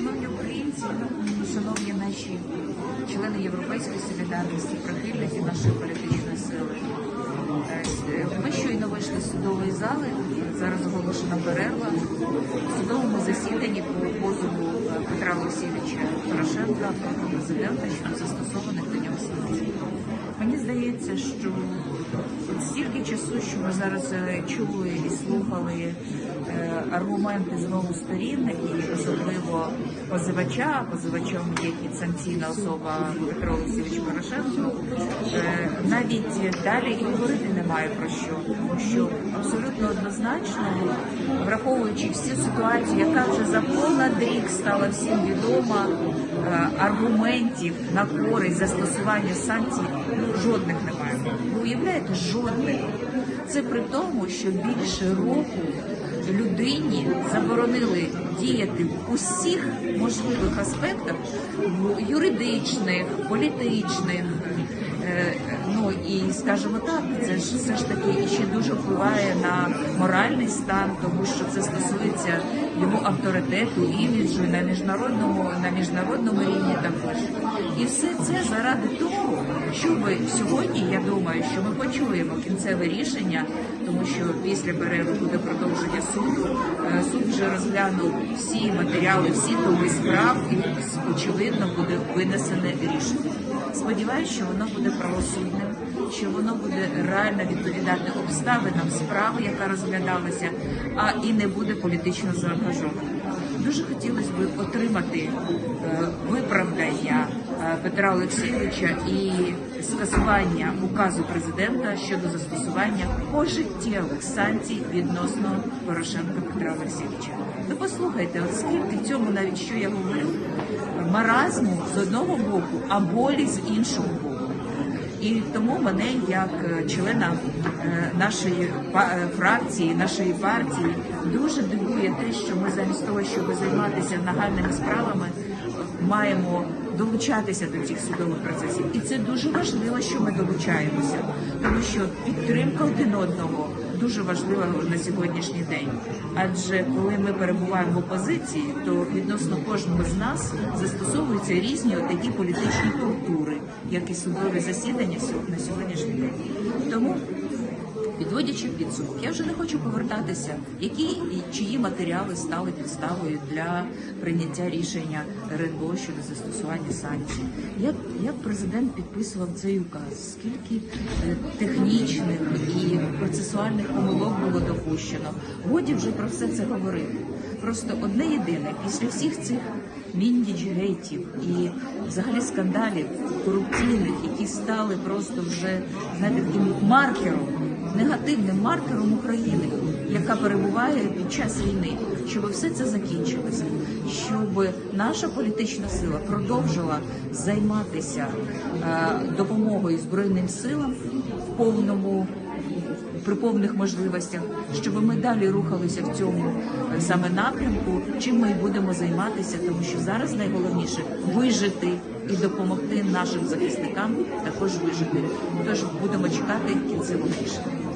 Шановні українці, шановні наші члени Європейської солідарності, прихильники нашої політичної сили. Е, Ми щойно вийшли з судової зали. Зараз оголошена перерва. В судовому засіданні по позову Петра Олексійовича Порошенка президента щодо застосованих до нього санкцій. Мені здається, що стільки часу, що ми зараз е, чули і слухали е, аргументи з двох сторін, і особливо позивача, позивачом є підсанкційна особа Петро Олексійович Порошенко, е, навіть далі і говорити немає про що, тому що абсолютно однозначно, враховуючи всю ситуацію, яка вже за понад рік стала всім відома, е, аргументів на користь застосування санкцій ну, жодних немає. Ви уявляєте, жодних. Це при тому, що більше року людині заборонили діяти в усіх можливих аспектах юридичних, політичних. е, Ну і скажімо так, це ж все ж таки дуже впливає на моральний стан, тому що це стосується його авторитету, іміджу на міжнародному на міжнародному рівні також. І все це заради того, щоб сьогодні, я думаю, що ми почуємо кінцеве рішення, тому що після перерви буде продовження суду. Е, Суд вже розглянув всі матеріали, всі томи справ, і очевидно буде винесене рішення. Сподіваюся, що воно буде правосудним, що воно буде реально відповідати обставинам справи, яка розглядалася, а і не буде політично заангажованим. Дуже хотілося б отримати е, виправдання е, Петра Олексійовича і скасування указу президента щодо застосування пожиттєвих санкцій відносно Порошенка Петра Олексійовича. Ви послухайте, от скільки в цьому навіть що я говорю, маразму з одного боку, а болі з іншого боку. І тому мене, як е, члена е, нашої е, фракції, нашої партії, дуже дивує те, що ми замість того, щоб займатися нагальними справами, маємо долучатися до цих судових процесів. І це дуже важливо, що ми долучаємося, тому що підтримка один одного дуже важлива на сьогоднішній день. Адже коли ми перебуваємо в опозиції, то відносно кожного з нас застосовуються різні такі політичні культури, як і судові засідання на сьогоднішній день. Тому Підводячи підсумок, я вже не хочу повертатися, які і чиї матеріали стали підставою для прийняття рішення РНБО щодо застосування санкцій. Як, як президент підписував цей указ, скільки е, технічних і процесуальних помилок було допущено? Годі вже про все це говорити. Просто одне єдине після всіх цих міндіджгейтів і взагалі скандалів корупційних, які стали просто вже знаєте, таким маркером негативним маркером України, яка перебуває під час війни, щоб все це закінчилося, щоб наша політична сила продовжила займатися е, допомогою збройним силам в повному. При повних можливостях, щоб ми далі рухалися в цьому е, саме напрямку, чим ми будемо займатися, тому що зараз найголовніше вижити і допомогти нашим захисникам також вижити. Тож будемо чекати кінцевого рішення.